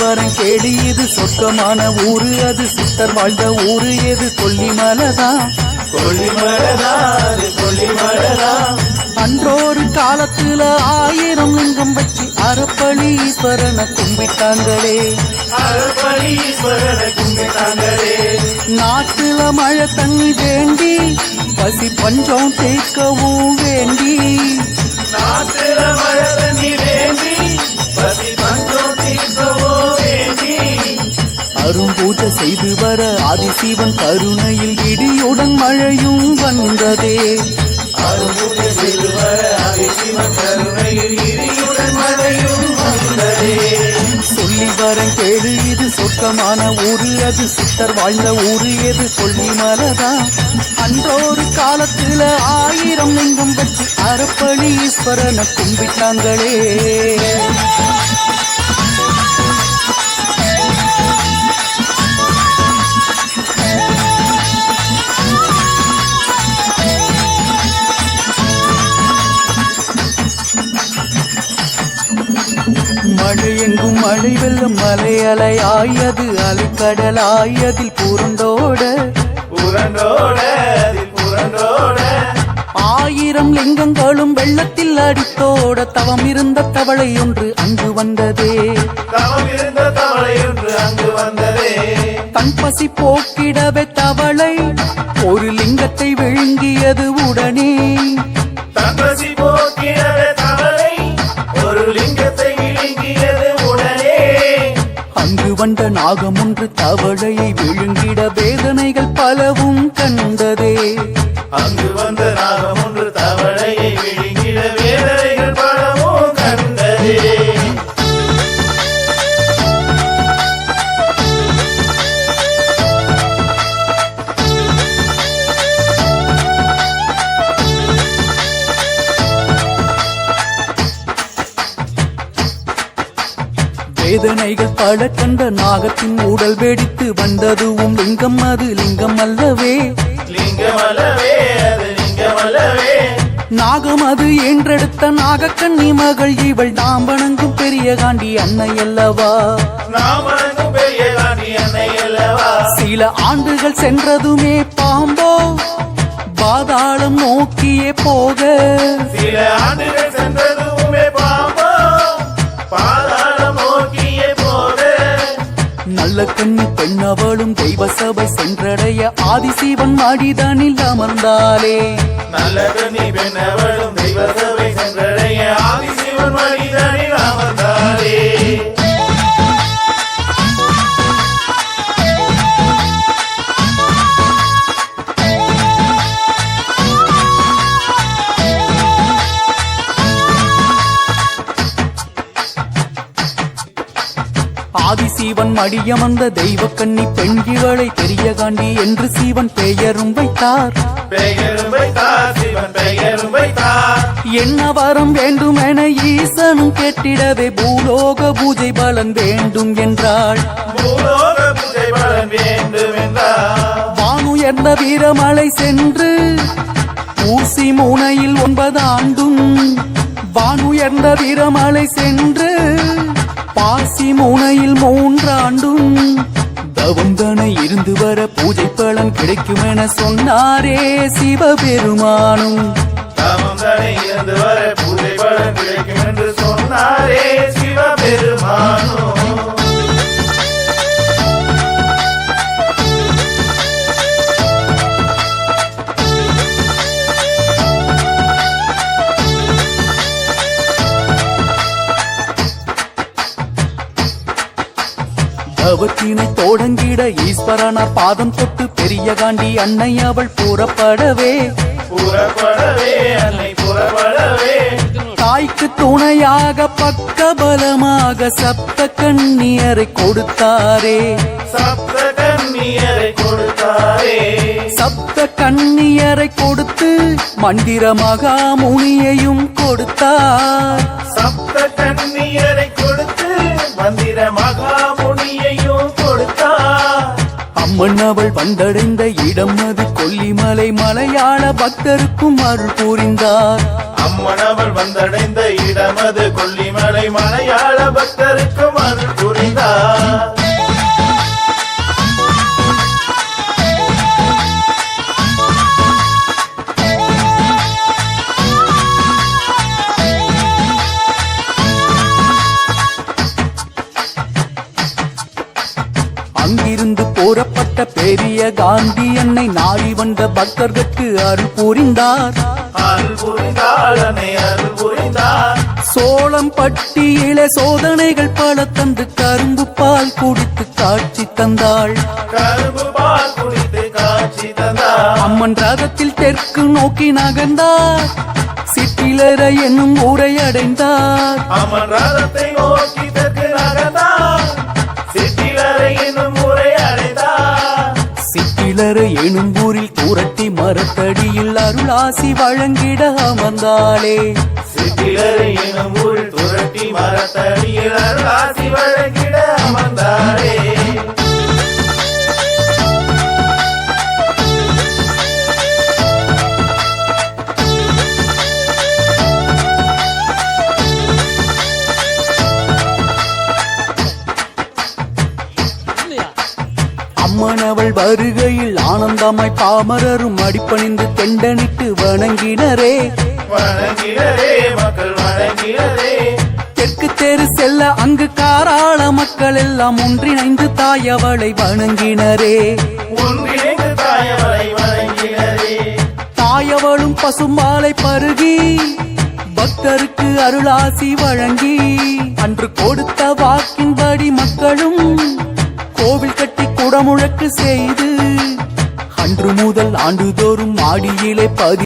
வரம் கேடு இது சொர்க்கமான ஊரு. அது சித்தர் வாழ்ந்த ஊரு. எது கொல்லிமலைதான்? கொல்லிமலதான் கொல்லிமலதான் அன்றொரு காலத்துல ஆயிரம் லிங்கம் வச்சு அறப்பழி ஈஸ்வரனை கும்பிட்டாங்களே. அருள்பணீஸ்வரனை கும்பிட்டாங்களே நாட்டுல மழை தண்ணி வேண்டி பசி பஞ்சம் தேக்கவும் வேண்டி. நாட்டுல மழை தண்ணி வேண்டி பசி அரும்பூஜை செய்து வர ஆதிசிவன் கருணையில் இடியுடன் மழையும் வந்ததே. செய்து வர கருணையில் மழையும் வந்ததே சொல்லி வரன் கேடு இது சொர்க்கமான ஊரு அது சித்தர் வாழ்ந்த ஊரு எது கொல்லிமலைதான் அன்றொரு காலத்துல ஆயிரம் லிங்கம் வச்சு அறப்பளி ஈஸ்வரனை கும்பிட்டாங்களே. மழை எங்கும் மழை வெள்ளம் மலை அலையாயது அலைக்கடலாயதில் பூரண்டோட. புரண்டோட அதில் புரண்டோட. ஆயிரம் லிங்கங்களும் வெள்ளத்தில் அடித்தோட. தவம் இருந்த தவளை ஒன்று அங்கு வந்ததே. தவம் இருந்த தவளை என்று அங்கு வந்ததே. கண் பசி போக்கிடவே தவளை. ஒரு லிங்கத்தை விழுங்கியது உடனே. தம்பசி போக்கிடவே வந்த நாகம் ஒன்று தவளையை விழுங்கிட வேதனைகள் பலவும் கண்டதே. வேதனைகள் பல கண்ட நாகத்தின் உடல் வெடித்து வந்ததுவும் லிங்கம் அது லிங்கம் அல்லவே. நாகம் அது என்றெடுத்த நாகக்கண்ணி மகள் இவள் நாம் வணங்கும் பெரிய காண்டி அன்னை அல்லவா. சில ஆண்டுகள் சென்றதுமே பாம்போ பாதாளம் நோக்கியே போக. சில ஆண்டுகள் சென்றது நல்ல கண்ணி பெண் அவளும் தெய்வ சபை சென்றடைய ஆதிசீவன் மாடிதானில் அமர்ந்தாலே நல்ல கண்ணி பெண்ணவளும் தெய்வ சபை சென்றடைய ஆதிசீவன் மாடி ஆதிசிவன் மடியமர்ந்த தெய்வ கண்ணி பெண் இவளை பெரிய காண்டி என்று சீவன் பெயரும் வைத்தார். சிவன் என்ன வரம் வேண்டும் என ஈசனும் கேட்டிடவே பூலோக பூஜை பலன் வேண்டும் என்றாள். பூலோக பூஜை பலன் வேண்டும் என்றார் வானுயர்ந்த வீரமலை சென்று ஊசி முனையில் ஒன்பது ஆண்டும் வானுயர்ந்த வீரமலை சென்று பாசி முனையில் மூன்றாண்டும் தவந்தனை இருந்து வர பூஜை பலன் கிடைக்கும் என சொன்னாரே சிவபெருமானும். தமம் இருந்து வர பூஜை பலன் கிடைக்கும் என்று சொன்னாரே அவற்றினை தொடங்கிட ஈஸ்வரனார் பாதம் தொட்டு பெரிய காண்டி அன்னை அவள் புறப்படவே. புறப்படவே அன்னை புறப்படவே. தாய்க்கு துணையாக பக்கபலமாக சப்த கண்ணியரை கொடுத்தாரே. சப்த கன்னியரை கொடுத்தாரே. சப்த கண்ணியரை கொடுத்து மந்திர மகாமுனியையும் கொடுத்தார். சப்த அவள் வந்தடைந்த இடம் அது கொல்லிமலை மலையாள பக்தருக்கும் அருள் புரிந்தார். அவள் வந்தடைந்த இடமது கொல்லிமலை மலையாள பக்தருக்கும் அருள் புரிந்தார். போரப்பட்ட பெரிய காந்தி என்னை நாடி வந்த பக்தர்கட்கு அருள் புரிந்தார். சோளம் பட்டியிலே சோதனைகள் பல தந்து கரும்பு பால் குடித்து காட்சி தந்தாள். அம்மன் ரதத்தில் தெற்கு நோக்கி நகர்ந்தார். சிற்றிலர என்னும் ஊரை அடைந்தார். அம்மன் ரதத்தை நோக்கி தெற்கு நகர்ந்தார். சிற்றிலரை சிற்றிலர எனும் கூரட்டி தூரட்டி மரத்தடியில் அருளாசி வழங்கிட அமர்ந்தாளே. சிற்றிலரை என்னும் ஊரில் துரட்டி மரத்தடியில் அருளாசி வழங்கிட அமர்ந்தாள். அம்மன் அவள் வருகையில் ஆனந்தமாய் பாமரரும் அடிப்பணிந்து தெண்டனிட்டு வணங்கினரே. தெற்கு தெரு செல்ல அங்கு காராள மக்கள் எல்லாம் ஒன்றிணைந்து தாய் அவளை வணங்கினரே. தாயவளும் பசும்பாலை பருகி பக்தருக்கு அருளாசி வழங்கி அன்று கொடுத்த வாக்கின்படி மக்களும் தமிழக்கு செய்து அன்று முதல் ஆண்டுதோறும் ஆடியிலே பதி